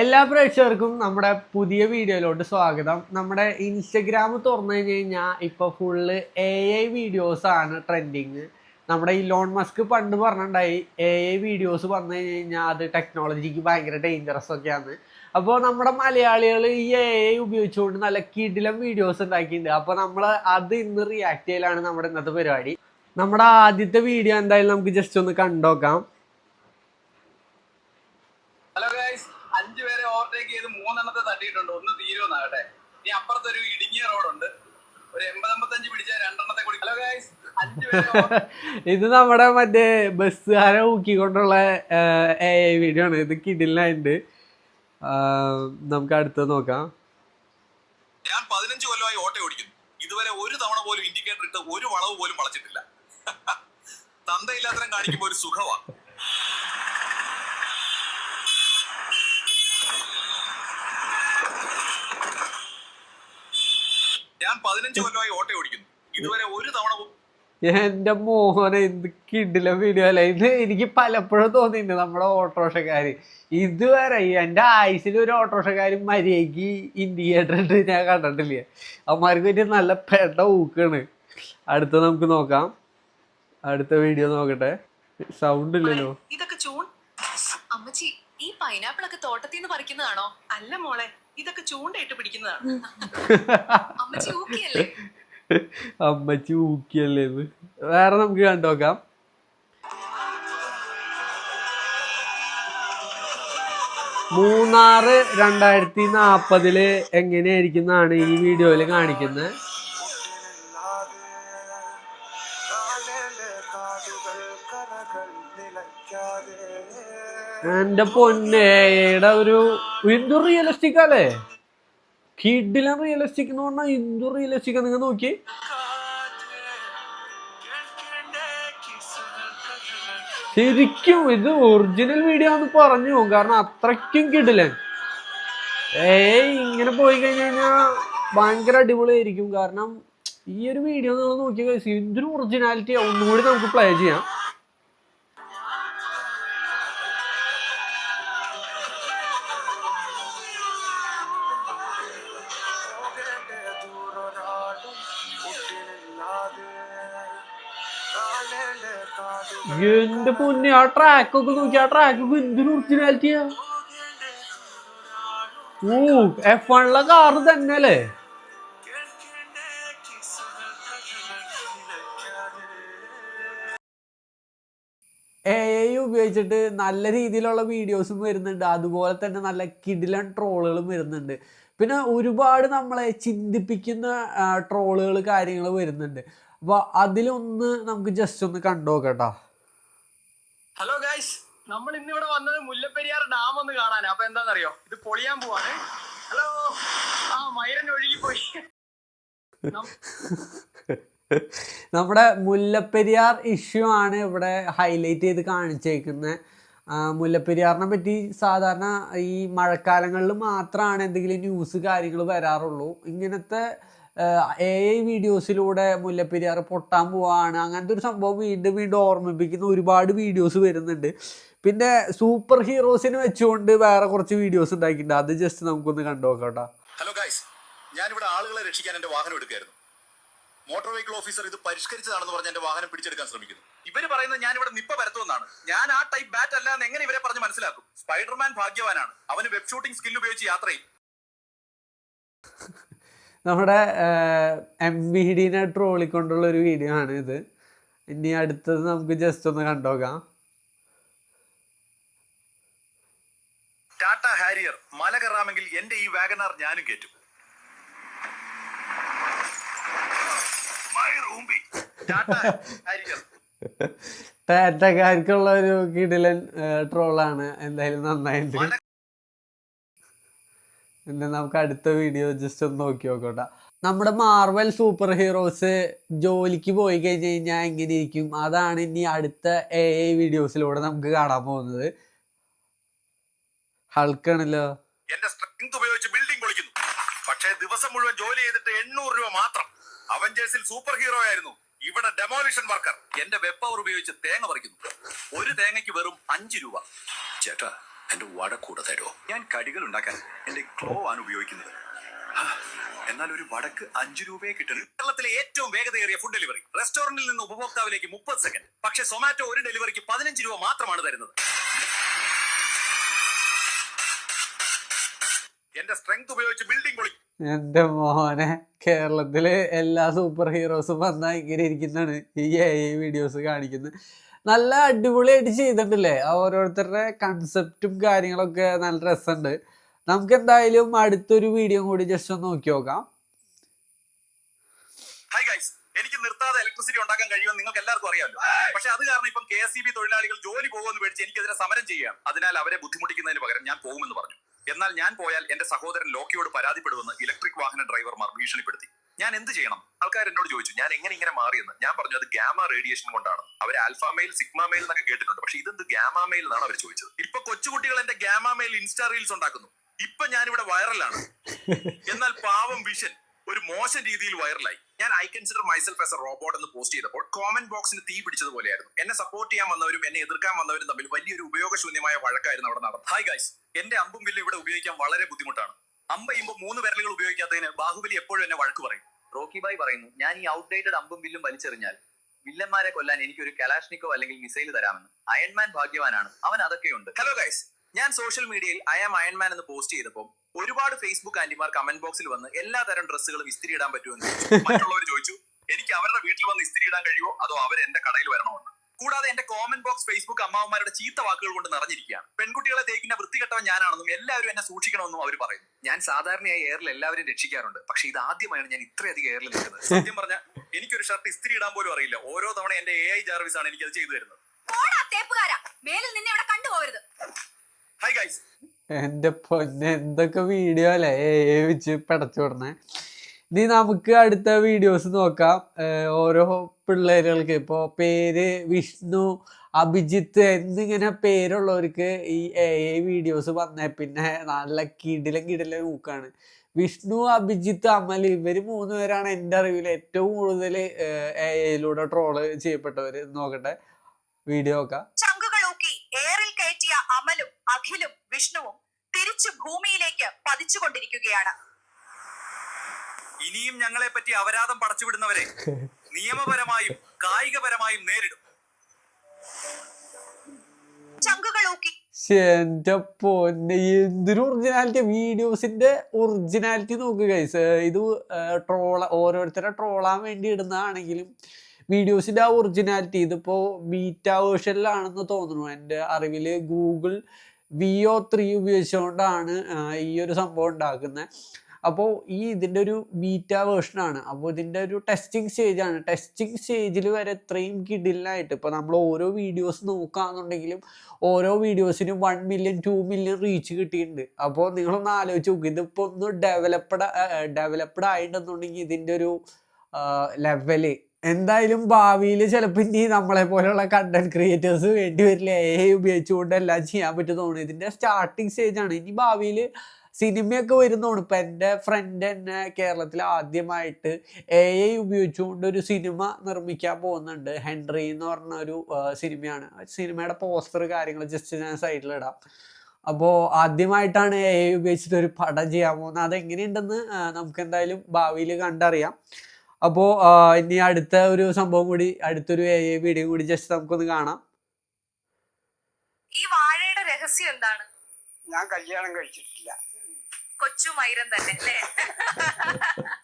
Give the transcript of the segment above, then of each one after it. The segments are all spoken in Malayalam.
എല്ലാ പ്രേക്ഷകർക്കും നമ്മുടെ പുതിയ വീഡിയോയിലോട്ട് സ്വാഗതം. നമ്മുടെ ഇൻസ്റ്റഗ്രാം തുറന്നു കഴിഞ്ഞ് കഴിഞ്ഞാൽ ഇപ്പോൾ ഫുള്ള് എ ഐ വീഡിയോസ് ആണ് ട്രെൻഡിങ് നമ്മുടെ ഈ ലോൺ മസ്ക് പണ്ട് പറഞ്ഞിട്ടുണ്ടായി എ ഐ വീഡിയോസ് വന്നു കഴിഞ്ഞ് കഴിഞ്ഞാൽ അത് ടെക്നോളജിക്ക് ഭയങ്കര ഡേഞ്ചറസ് ഒക്കെയാണ്. അപ്പോൾ നമ്മുടെ മലയാളികൾ ഈ എ ഐ ഉപയോഗിച്ചുകൊണ്ട് നല്ല കിടിലം വീഡിയോസ് ഉണ്ടാക്കിയിട്ടുണ്ട്. അപ്പോൾ നമ്മൾ അത് ഇന്ന് റിയാക്ട് ചെയ്യലാണ് നമ്മുടെ ഇന്നത്തെ പരിപാടി. നമ്മുടെ ആദ്യത്തെ വീഡിയോ എന്തായാലും നമുക്ക് ജസ്റ്റ് ഒന്ന് കണ്ടോക്കാം ഹലോ ഗൈസ് അഞ്ചു പേരെ ഓവർടേക്ക് ചെയ്ത് മൂന്നെണ്ണത്തെ തട്ടിയിട്ടുണ്ട്? ഒന്ന് തീരുമെന്നാകട്ടെ ഇനി അപ്പുറത്തൊരു ഇടുങ്ങിയ റോഡുണ്ട്. ഒരു എൺപത് എൺപത്തഞ്ച് പിടിച്ച രണ്ടെണ്ണത്തെ കൂടി ഹലോ ഗൈസ് ഇത് നമ്മുടെ മറ്റേ ബസ്സുകാരെ ഊക്കിക്കൊണ്ടുള്ള എ ഐ വീഡിയോ ആണ്. ഇത് കിടിലായിട്ട് നമുക്ക് അടുത്തത് നോക്കാം. ഞാൻ പതിനഞ്ച് കൊല്ലമായി ഓട്ടോ ഓടിക്കുന്നു. ഇതുവരെ ഒരു തവണ പോലും ഇൻഡിക്കേറ്റർ ഇട്ട് ഒരു വളവ് പോലും വളച്ചിട്ടില്ല. തന്തയില്ലാത്തരം കാണിക്കുമ്പോ ഒരു സുഖമാ ഞാൻ പതിനഞ്ച് കൊല്ലമായി ഓട്ടോ ഓടിക്കുന്നു. ഇതുവരെ ഒരു തവണ എന്റെ മോനെ ഇത് കിടില വീഡിയോ അല്ല? ഇത് എനിക്ക് പലപ്പോഴും തോന്നിയിട്ടുണ്ട് നമ്മുടെ ഓട്ടോറിക്ഷക്കാര്. ഇതുവരെ ഈ എന്റെ ആയുസിൽ ഒരു ഓട്ടോറിക്ഷക്കാരും മര്യാദയ്ക്ക് ഇൻഡിക്കേറ്റർ ഇട്ട് ഞാൻ കണ്ടിട്ടില്ല. അമ്മമാർക്ക് പറ്റിയ നല്ല പെട്ട ഊക്കാണ്. അടുത്ത നമുക്ക് നോക്കാം. അടുത്ത വീഡിയോ നോക്കട്ടെ. സൗണ്ട് ഇല്ലല്ലോ. ഇതൊക്കെ ചൂൺ അമ്മച്ചി ഈ പൈനാപ്പിൾ ഒക്കെ തോട്ടത്തിൽ നിന്ന് പറിക്കുന്നതാണോ? അല്ല മോളെ ഇതൊക്കെ ചൂണ്ടയിട്ട് പിടിക്കുന്നതാണ്. അമ്മച്ചി ഊക്കിയല്ലേ? അമ്മച്ചി ഊക്കിയല്ലേ ഇത്? വേറെ നമുക്ക് കണ്ടോക്കാം മൂന്നാറ് രണ്ടായിരത്തി നാപ്പതിൽ എങ്ങനെയായിരിക്കുന്നതാണ് ഈ വീഡിയോയിൽ കാണിക്കുന്നത്? എന്റെ പൊന്നേടെ ഒരു എന്തു റിയലിസ്റ്റിക് അല്ലേ? കിഡിലും റിയലിസ്റ്റിക് എന്ന് പറഞ്ഞാൽ എന്തു റിയലിസ്റ്റിക് നിങ്ങൾ നോക്കി ശരിക്കും ഇത് ഒറിജിനൽ വീഡിയോ ആണെന്ന് പറഞ്ഞു പോകും. കാരണം അത്രയ്ക്കും കിടിലൻ ഏയ് ഇങ്ങനെ പോയി കഴിഞ്ഞു കഴിഞ്ഞാൽ ഭയങ്കര അടിപൊളിയായിരിക്കും. കാരണം ഈ ഒരു വീഡിയോ നിങ്ങൾ നോക്കി ഇതിന് ഒറിജിനാലിറ്റി ഒന്നുകൂടി നമുക്ക് പ്ലേ ചെയ്യാം. എന്റെ പൊന്നെ? ആ ട്രാക്ക് ഒക്കെ നോക്കി ആ ട്രാക്ക് ഒക്കെ എന്തൊരു ഒറിജിനാലിറ്റിയാ ഓ എഫ് വണ്ണിലെ കാറ് തന്നെ അല്ലേ? എ ഐ ഉപയോഗിച്ചിട്ട് നല്ല രീതിയിലുള്ള വീഡിയോസും വരുന്നുണ്ട്. അതുപോലെ തന്നെ നല്ല കിടിലൻ ട്രോളുകളും വരുന്നുണ്ട്. പിന്നെ ഒരുപാട് നമ്മളെ ചിന്തിപ്പിക്കുന്ന ട്രോളുകൾ കാര്യങ്ങൾ വരുന്നുണ്ട്. അപ്പോൾ അതിലൊന്ന് നമുക്ക് ജസ്റ്റ് ഒന്ന് കണ്ടു നോക്കട്ടോ ഹലോ ഗൈസ് നമ്മൾ ഇന്നിവിടെ വന്നത് മുല്ലപ്പെരിയാർ ഡാം ഒന്ന് കാണാനാ. അപ്പൊ എന്താണെന്നറിയോ? ഇത് പൊളിയാൻ പോവാണ്. ഹലോ ആ മൈരൻ പോയി നമ്മുടെ മുല്ലപ്പെരിയാർ ഇഷ്യൂ ആണ് ഇവിടെ ഹൈലൈറ്റ് ചെയ്ത് കാണിച്ചേക്കുന്നത് മുല്ലപ്പെരിയാറിനെ പറ്റി സാധാരണ ഈ മഴക്കാലങ്ങളിൽ മാത്രമാണ് എന്തെങ്കിലും ന്യൂസ് കാര്യങ്ങൾ വരാറുള്ളൂ. ഇങ്ങനത്തെ എ ഐ വീഡിയോസിലൂടെ മുല്ലപ്പെരിയാർ പൊട്ടാൻ പോവാണ്. അങ്ങനത്തെ ഒരു സംഭവം വീണ്ടും വീണ്ടും ഓർമ്മിപ്പിക്കുന്ന ഒരുപാട് വീഡിയോസ് വരുന്നുണ്ട്. പിന്നെ സൂപ്പർ ഹീറോസിനെ വെച്ചുകൊണ്ട് വേറെ കുറച്ച് വീഡിയോസ് ഉണ്ടാക്കിയിട്ടുണ്ട്. അത് ജസ്റ്റ് നമുക്കൊന്ന് കണ്ടു നോക്കാം ഹലോ ഗൈസ് ഞാനിവിടെ ആളുകളെ രക്ഷിക്കാൻ എന്റെ വാഹനം എടുക്കായിരുന്നു മോട്ടോർ വെഹിക്കിൾ ഓഫീസർ ഇത് പരിഷ്കരിച്ചതാണെന്ന് പറഞ്ഞ് എന്റെ വാഹനം പിടിച്ചെടുക്കാൻ ശ്രമിക്കുന്നു. ഇവർ പറയുന്നത് ഞാൻ ഇവിടെ നിപ്പ പരത്തുമെന്നാണ്. ഞാൻ ആ ടൈപ്പ് ബാറ്റ് അല്ല എങ്ങനെ ഇവരെ പറഞ്ഞ് മനസ്സിലാക്കും? സ്പൈഡർമാൻ ഭാഗ്യവാനാണ്. അവന് വെബ് ഷൂട്ടിംഗ് സ്കിൽ ഉപയോഗിച്ച് യാത്ര ചെയ്യും. നമ്മുടെ എം വി ഡിനെ ട്രോളിക്കൊണ്ടുള്ള ഒരു വീഡിയോ ആണ് ഇത്. ഇനി അടുത്തത് നമുക്ക് ജസ്റ്റ് ഒന്ന് കണ്ടോക്കാം. ടാറ്റ ഹാരിയർ മല കയറാമെങ്കിൽ എന്റെ ഈ വാഗനാർ ഞാനും കേറ്റും. ടാറ്റക്കാർക്കുള്ള ഒരു കിടിലൻ ട്രോളാണ്. എന്തായാലും നന്നായിട്ടുണ്ട്. പിന്നെ നമുക്ക് അടുത്ത വീഡിയോ ജസ്റ്റ് ഒന്ന് നോക്കി നോക്കോട്ടെ. നമ്മുടെ മാർവൽ സൂപ്പർ ഹീറോസ് ജോലിക്ക് പോയി കഴിഞ്ഞ് കഴിഞ്ഞാൽ എങ്ങനെ ഇരിക്കും അതാണ് ഇനി അടുത്ത എ ഐ വീഡിയോസിലൂടെ നമുക്ക് കാണാൻ പോകുന്നത്. ഹൾക്കാണല്ലോ എന്റെ സ്ട്രെങ്ത് ഉപയോഗിച്ച് ബിൽഡിംഗ് പൊളിക്കുന്നു. പക്ഷേ ദിവസം മുഴുവൻ ജോലി ചെയ്തിട്ട് എണ്ണൂറ് രൂപ മാത്രം. അവഞ്ചേഴ്സിൽ സൂപ്പർ ഹീറോ ആയിരുന്നു. ഇവിടെ ഡെമോളിഷൻ വർക്കർ എന്റെ വെബ് പവർ ഉപയോഗിച്ച് തേങ്ങ പറിക്കുന്നു. ഒരു തേങ്ങയ്ക്ക് വെറും അഞ്ച് രൂപ. ചേട്ടാ എന്റെ വട കൂടെ തരുമോ ഞാൻ കടികൾ ഉണ്ടാക്കാൻ എന്റെ ക്ലോ ആണ് ഉപയോഗിക്കുന്നത്. എന്നാൽ ഒരു വടക്ക് അഞ്ചു രൂപയെ കിട്ടുന്നു. കേരളത്തിലെ ഏറ്റവും വേഗതയേറിയ ഫുഡ് ഡെലിവറി റെസ്റ്റോറന്റിൽ നിന്ന് ഉപഭോക്താവിലേക്ക് മുപ്പത് സെക്കൻഡ് പക്ഷെ സൊമാറ്റോ ഒരു ഡെലിവറിക്ക് പതിനഞ്ച് രൂപ മാത്രമാണ് തരുന്നത്. എന്റെ സ്ട്രെങ്ത് ഉപയോഗിച്ച് ബിൽഡിംഗ് പൊളി എന്റെ മോനെ കേരളത്തിലെ എല്ലാ സൂപ്പർ ഹീറോസും വന്നാൽ ഇങ്ങനെ ഇരിക്കുന്നതാണ്. ഈ എ വീഡിയോസ് കാണിക്കുന്നത്. നല്ല അടിപൊളിയായിട്ട് ചെയ്തിട്ടില്ലേ ഓരോരുത്തരുടെ കൺസെപ്റ്റും കാര്യങ്ങളൊക്കെ നല്ല രസമുണ്ട് നമുക്ക് എന്തായാലും അടുത്തൊരു വീഡിയോ കൂടി ജസ്റ്റ് ഒന്ന് നോക്കി നോക്കാം. എനിക്ക് നിർത്താതെ ഇലക്ട്രിസിറ്റി ഉണ്ടാക്കാൻ കഴിയുമെന്ന് നിങ്ങൾക്ക് എല്ലാവർക്കും അറിയാമല്ലോ. പക്ഷെ അത് കാരണം ഇപ്പം കെ എസ് തൊഴിലാളികൾ ജോലി പോകുമെന്ന് പേടിച്ച് എനിക്കെതിരെ സമരം ചെയ്യുകയാണ്. അതിനാൽ അവരെ ബുദ്ധിമുട്ടിക്കുന്നതിന് പകരം ഞാൻ പോകുമെന്ന് പറഞ്ഞു. എന്നാൽ ഞാൻ പോയാൽ എന്റെ സഹോദരൻ ലോക്കിയോട് പരാതിപ്പെടുമെന്ന് ഇലക്ട്രിക് വാഹന ഡ്രൈവർമാർ ഭീഷണിപ്പെടുത്തി. ഞാൻ എന്ത് ചെയ്യണം? ആൾക്കാർ എന്നോട് ചോദിച്ചു ഞാൻ എങ്ങനെ ഇങ്ങനെ മാറിയെന്ന്? ഞാൻ പറഞ്ഞു അത് ഗാമ റേഡിയേഷൻ കൊണ്ടാണ്. അവർ ആൽഫ മെയിൽ സിഗ്മ മെയിൽ എന്നൊക്കെ കേട്ടിട്ടുണ്ട്. പക്ഷെ ഇതെന്ത് ഗാമ മെയിൽ എന്നാണ് അവർ ചോദിച്ചത്? ഇപ്പൊ കൊച്ചുകുട്ടികൾ എന്റെ ഗാമ മെയിൽ ഇൻസ്റ്റാ റീൽസ് ഉണ്ടാക്കുന്നു. ഇപ്പൊ ഞാനിവിടെ വൈറലാണ്. എന്നാൽ പാവം വിഷൻ ഒരു മോശം രീതിയിൽ വൈറലായി. ഞാൻ I consider myself as a robot എന്ന് പോസ്റ്റ് ചെയ്തപ്പോൾ കോമന്റ് ബോക്സിന് തീ പിടിച്ചതുപോലെയായിരുന്നു എന്നെ സപ്പോർട്ട് ചെയ്യാൻ വന്നവരും എന്നെ എതിർക്കാൻ വന്നവരും തമ്മിൽ വലിയൊരു ഉപയോഗശൂന്യമായ വഴക്കായിരുന്നു അവിടെ നടന്നത്. ഹായ് ഗൈസ് എന്റെ അമ്പും വില്ലും ഇവിടെ ഉപയോഗിക്കാൻ വളരെ ബുദ്ധിമുട്ടാണ്. അമ്പ മൂന്ന് വിരലുകൾ ഉപയോഗിക്കാത്തതിന് ബാഹുബലി എപ്പോഴും എന്നെ വഴക്ക് പറയും. റോക്കി ബായ് പറയുന്നു ഞാൻ ഈ ഔട്ട്ഡേറ്റഡ് അമ്പും വില്ലും വലിച്ചെറിഞ്ഞാൽ വില്ലന്മാരെ കൊല്ലാൻ എനിക്ക് ഒരു കലാഷ്നിക്കോ അല്ലെങ്കിൽ മിസൈൽ തരാമെന്ന്. അയൺമാൻ ഭാഗ്യവാനാണ്. അവൻ അതൊക്കെയുണ്ട്. ഹലോ ഗൈസ് ഞാൻ സോഷ്യൽ മീഡിയയിൽ ഐ ആം അയൺമാൻ എന്ന് പോസ്റ്റ് ചെയ്തപ്പോൾ ഒരുപാട് ഫേസ്ബുക്ക് ആന്റിമാർ കമന്റ് ബോക്സിൽ വന്ന് എല്ലാ തരം ഡ്രസ്സുകളും ഇസ്തിരി ഇടാൻ പറ്റുമെന്ന്. മറ്റുള്ളവർ ചോദിച്ചു എനിക്ക് അവരുടെ വീട്ടിൽ വന്ന് ഇസ്തിരി ഇടാൻ കഴിയുമോ? അതോ അവർ എന്റെ കടയിൽ വരണമെന്ന് കൂടാതെ എന്റെ കോമന്റ് ബോക്സ് ഫേസ്ബുക്ക് അമ്മാവന്മാരുടെ ചീത്ത വാക്കുകൾ കൊണ്ട് നിറഞ്ഞിരിക്കുകയാണ്. പെൺകുട്ടികളെ തേക്കുന്ന വൃത്തികെട്ടവൻ ഞാനാണെന്നും എല്ലാവരും എന്നെ സൂക്ഷിക്കണമെന്നും അവർ പറയുന്നു. ഞാൻ സാധാരണയായി എയറിൽ എല്ലാവരും രക്ഷിക്കാറുണ്ട്. പക്ഷെ ഇത് ആദ്യമായാണ് ഞാൻ ഇത്രയധികം എയറിൽ നിൽക്കുന്നത്. സത്യം പറഞ്ഞാൽ എനിക്കൊരു ഷർട്ട് ഇസ്തിരി ഇടാൻ പോലും അറിയില്ല. ഓരോ തവണ എന്റെ എ ഐ ജാർവിസ് ആണ് എനിക്ക് അത് ചെയ്തു തരുന്നത്. മേലിൽ നിന്നെ ഇവിടെ കണ്ടുപോകരുത്. ഹൈ ഗൈസ് എന്റെ പൊന്നെ എന്തൊക്കെ വീഡിയോ അല്ലേ? ഏ വെച്ച് പടച്ചു വിടണേ ഇനി നമുക്ക് അടുത്ത വീഡിയോസ് നോക്കാം. ഓരോ പിള്ളേരുകൾക്ക് ഇപ്പോൾ പേര് വിഷ്ണു അഭിജിത്ത് എന്നിങ്ങനെ പേരുള്ളവർക്ക് ഈ എ ഐ വീഡിയോസ് വന്നേ പിന്നെ നല്ല കിടിലം കിടിലം നോക്കാണ് വിഷ്ണു അഭിജിത്ത് അമൽ ഇവർ മൂന്ന് പേരാണ് എന്റെ അറിവിൽ ഏറ്റവും കൂടുതൽ എ ഐയിലൂടെ ട്രോൾ ചെയ്യപ്പെട്ടവർ നോക്കട്ടെ. വീഡിയോ എയറിൽ കയറ്റിയ അമലും അഖിലും വിഷ്ണുവും തിരിച്ചു ഭൂമിയിലേക്ക് പതിച്ചുകൊണ്ടിരിക്കുകയാണ്. ഇനിയും ഞങ്ങളെ പറ്റി അപരാധം പടച്ചുവിടുന്നവരെ നിയമപരമായും കായികപരമായും നേരിടും. എന്റെ പൊന്നെ എന്തൊരു ഒറിജിനാലിറ്റി വീഡിയോസിന്റെ ഒറിജിനാലിറ്റി നോക്കുക ഗൈസ് ഇത് ട്രോള ഓരോരുത്തരെ ട്രോളാൻ വേണ്ടി ഇടുന്നതാണെങ്കിലും വീഡിയോസിന്റെ ആ ഒറിജിനാലിറ്റി ഇതിപ്പോ ബീറ്റ വേർഷനിലാണെന്ന് തോന്നുന്നു. എന്റെ അറിവിൽ ഗൂഗിൾ വി ഒ ത്രീ ഉപയോഗിച്ചുകൊണ്ടാണ് ഈ ഒരു സംഭവം ഉണ്ടാക്കുന്നത് അപ്പോൾ ഈ ഇതിന്റെ ഒരു ബീറ്റ വേർഷനാണ് അപ്പോൾ ഇതിന്റെ ഒരു ടെസ്റ്റിംഗ് സ്റ്റേജാണ് ടെസ്റ്റിംഗ് സ്റ്റേജിൽ വരെ ഇത്രയും കിടില്ലായിട്ട് ഇപ്പോൾ നമ്മൾ ഓരോ വീഡിയോസ് നോക്കുകയാണെന്നുണ്ടെങ്കിലും ഓരോ വീഡിയോസിനും one million two million reach കിട്ടിയിട്ടുണ്ട്. അപ്പോൾ നിങ്ങളൊന്ന് ആലോചിച്ച് നോക്കും. ഇതിപ്പോൾ ഒന്ന് ഡെവലപ്ഡ് ഡെവലപ്ഡ് ആയിട്ടുണ്ടെന്നുണ്ടെങ്കിൽ ഇതിന്റെ ഒരു ലെവൽ എന്തായാലും ഭാവിയിൽ ചിലപ്പോൾ ഇനി നമ്മളെ പോലെയുള്ള കണ്ടന്റ് ക്രിയേറ്റേഴ്സ് വേണ്ടി വരില്ല? എ ഉപയോഗിച്ചുകൊണ്ട് എല്ലാം ചെയ്യാൻ പറ്റും തോന്നുന്നു. ഇതിന്റെ സ്റ്റാർട്ടിങ് സ്റ്റേജാണ് ഇനി ഭാവിയിൽ സിനിമയൊക്കെ വരുന്നതാണ് ഇപ്പം എന്റെ ഫ്രണ്ട് തന്നെ കേരളത്തിൽ ആദ്യമായിട്ട് എ ഐ ഉപയോഗിച്ചുകൊണ്ട് ഒരു സിനിമ നിർമ്മിക്കാൻ പോകുന്നുണ്ട്. ഹെൻറി എന്ന് പറഞ്ഞ ഒരു സിനിമയാണ്. സിനിമയുടെ പോസ്റ്റർ കാര്യങ്ങൾ ജസ്റ്റ് ഞാൻ സൈഡിലിടാം അപ്പോൾ ആദ്യമായിട്ടാണ് എ ഐ ഉപയോഗിച്ചിട്ട് ഒരു പടം ചെയ്യാൻ പോകുന്നത്. അതെങ്ങനെയുണ്ടെന്ന് നമുക്ക് എന്തായാലും ഭാവിയിൽ കണ്ടറിയാം. അപ്പോൾ ഇനി അടുത്ത ഒരു സംഭവം കൂടി അടുത്തൊരു വീഡിയോ കൂടി ജസ്റ്റ് നമുക്കൊന്ന് കാണാം. ഈ വാഴയുടെ രഹസ്യം എന്താണ്? ഞാൻ കല്യാണം കഴിച്ചിട്ടില്ല. കൊച്ചു മൈരൻ തന്നെ അല്ലേ?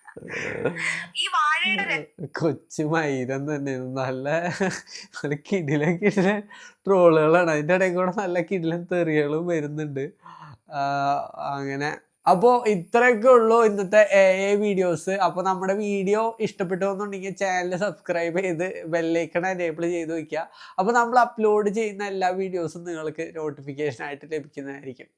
ഈ വാഴയുടെ കൊച്ചു മൈരം തന്നെ നല്ല നല്ല കിടിലൻ കിടിലൻ ട്രോളുകളാണ്. അതിന്റെ ഇടയിൽ കൂടെ നല്ല കിടിലൻ തെറികളും വരുന്നുണ്ട്. ആ, അങ്ങനെ അപ്പോൾ ഇത്രയൊക്കെ ഉള്ളൂ ഇന്നത്തെ എ എ വീഡിയോസ് അപ്പോൾ നമ്മുടെ വീഡിയോ ഇഷ്ടപ്പെട്ടു എന്നുണ്ടെങ്കിൽ ചാനൽ സബ്സ്ക്രൈബ് ചെയ്ത് ബെല്ലൈക്കൺ എനേബിൾ ചെയ്ത് വയ്ക്കുക അപ്പോൾ നമ്മൾ അപ്ലോഡ് ചെയ്യുന്ന എല്ലാ വീഡിയോസും നിങ്ങൾക്ക് നോട്ടിഫിക്കേഷൻ ആയിട്ട് ലഭിക്കുന്നതായിരിക്കും.